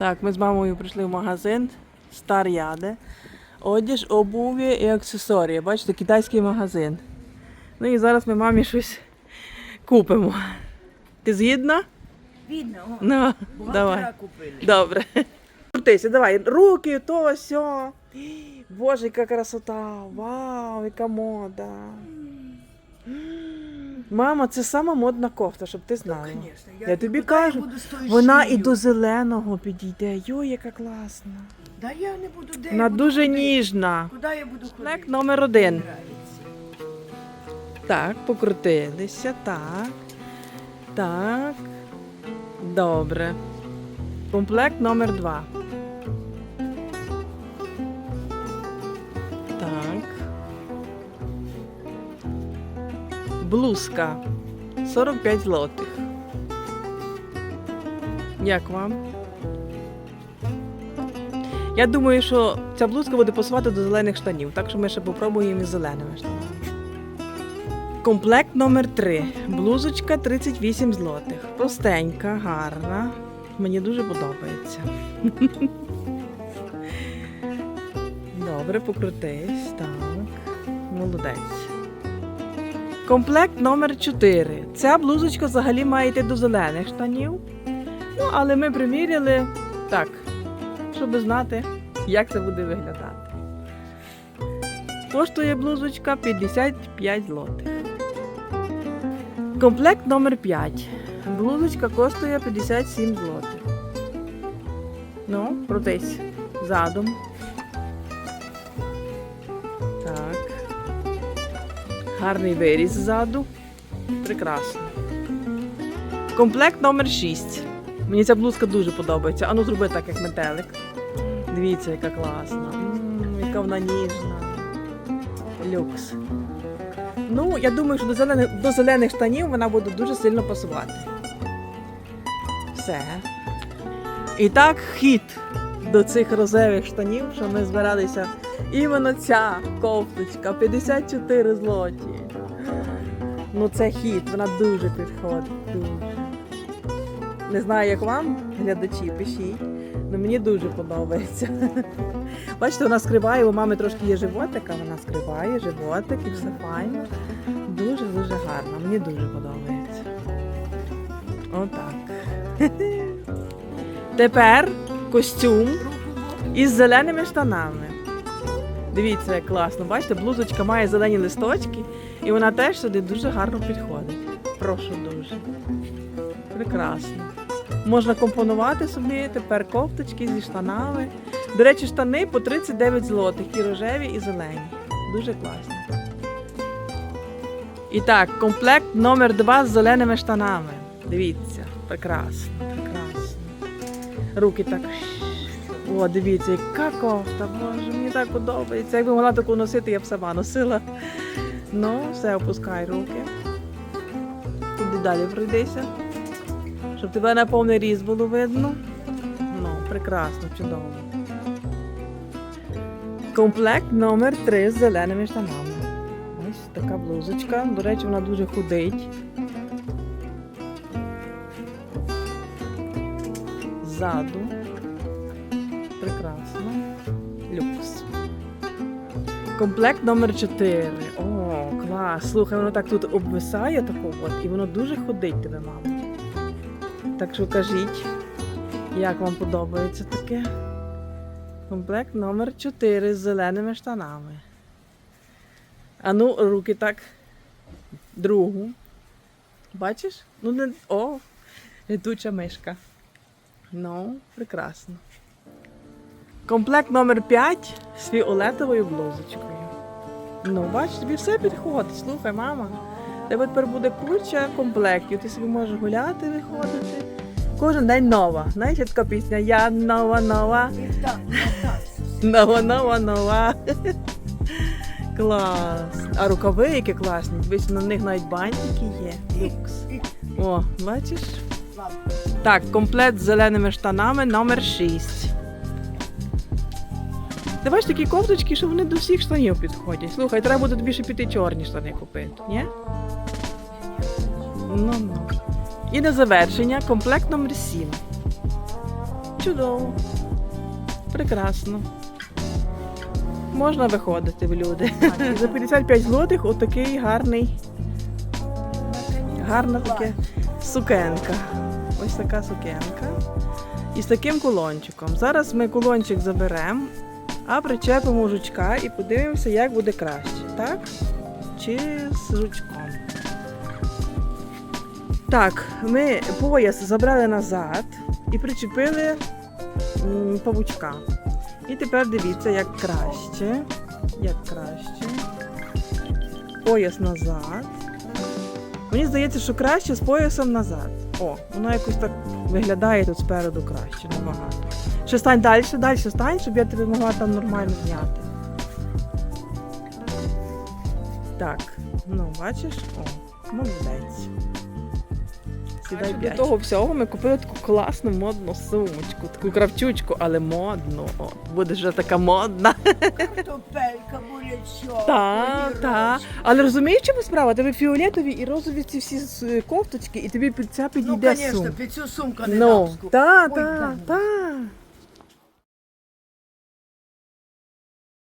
Так, ми з мамою прийшли в магазин Стар'яде. Одяж, обув'я і аксесорії. Бачите, китайський магазин. Ну і зараз ми мамі щось купимо. Ти згідна? Видно, о, Ну, давай. купили. Добре. Крутися, давай. Руки, то, сьо. Боже, яка красота. Вау, яка мода. Мама, це сама модна кофта, щоб ти знала. Конечно, Я тобі кажу, я Вона і до зеленого підійде. Йой, яка класна. Да я не буду де. Вона дуже ходити? ніжна. Куди я буду ходити? Комплект номер один. Так, покрутилися, так. Так. Добре. Комплект номер два. Блузка. 45 злотих. Як вам? Я думаю, що ця блузка буде пасувати до зелених штанів, так що ми ще попробуємо із зеленими штанами. Комплект номер 3. Блузочка 38 злотих. Простенька, гарна. Мені дуже подобається. Добре, покрутись. Так. Молодець. Комплект номер 4. Ця блузочка взагалі має йти до зелених штанів. Ну, але ми приміряли так, щоб знати, як це буде виглядати. Коштує блузочка 55 злотих. Комплект номер 5. Блузочка коштує 57 злотих. Ну, крутись. Задом. Гарний виріз ззаду. Прекрасно. Комплект номер 6. Мені ця блузка дуже подобається. Ану, зроби так, як метелик. Дивіться, яка класна. М, яка вона ніжна. Люкс. Ну, я думаю, що до зелених, до зелених штанів вона буде дуже сильно пасувати. Все. І так, хід до цих рожевих штанів, що ми збиралися. Іменно ця кофточка 54 злоті. Ну, це хід, вона дуже підходить. Дуже. Не знаю, як вам, глядачі, пишіть. Ну мені дуже подобається. Бачите, вона скриває, у мами трошки є животик, а вона скриває животик і все файно. Дуже-дуже гарно. Мені дуже подобається. Отак. Тепер костюм із зеленими штанами. Дивіться, як класно. Бачите, блузочка має зелені листочки, і вона теж сюди дуже гарно підходить. Прошу дуже. Прекрасно. Можна компонувати собі тепер кофточки зі штанами. До речі, штани по 39 злотих, і рожеві, і зелені. Дуже класно. І так, комплект номер 2 з зеленими штанами. Дивіться, прекрасно. Руки так. О, дивіться, яка кофта, боже, мені так подобається. Якби могла таку носити, я б сама носила. Ну, все, опускай руки. Іди далі пройдися. Щоб тебе на повний ріст було видно. Ну, прекрасно, чудово. Комплект номер 3 з зеленими штанами. Ось така блузочка. До речі, вона дуже худить. Ззаду. Прекрасно. Люкс. Комплект номер 4. О, клас. Слухай, воно так тут обвисає тако от, і воно дуже ходить тебе, мама. Так що кажіть, як вам подобається таке? Комплект номер 4 з зеленими штанами. А ну, руки так. Другу. Бачиш? Ну, не. О, летуча мишка. Ну, прекрасно. Комплект номер 5 з фіолетовою блузочкою. Ну, бачиш, тобі все підходить. Слухай, мама. Тебе тепер буде куча комплектів. Ти собі можеш гуляти, виходити. Кожен день нова. Знаєш, така пісня Я нова, нова. Нова, нова, нова. Клас. А рукави які класні. Дивись, на них навіть бантики є. Люкс. О, бачиш? Так, комплект з зеленими штанами номер 6. Ти бачиш такі кофточки, що вони до всіх штанів підходять. Слухай, треба буде тобі ще піти чорні штани купити, ні? Ну, ну. І на завершення комплект номер 7. Чудово. Прекрасно. Можна виходити в люди. За 55 злотих отакий гарний, гарна таке сукенка. Ось така сукенка. І з таким кулончиком. Зараз ми кулончик заберемо, а причепимо жучка і подивимося, як буде краще. Так? Чи з жучком. Так, ми пояс забрали назад і причепили павучка. І тепер дивіться, як краще. Як краще. Пояс назад. Мені здається, що краще з поясом назад. О, воно якось так виглядає тут спереду краще, набагато. Ще стань далі, далі стань, щоб я тебе могла там нормально зняти. Так, ну бачиш? О, молодець. Сідай До того всього ми купили таку класну модну сумочку, таку кравчучку, але модну. От, буде вже така модна. Картопелька, бурячок. Та, огірочок. та. Але розумієш, чому справа? Тебе фіолетові і розові ці всі с- кофточки, і тобі під ця Ну, підійде звісно, під цю сумку Ну, не та, Ой, та, Боже. та.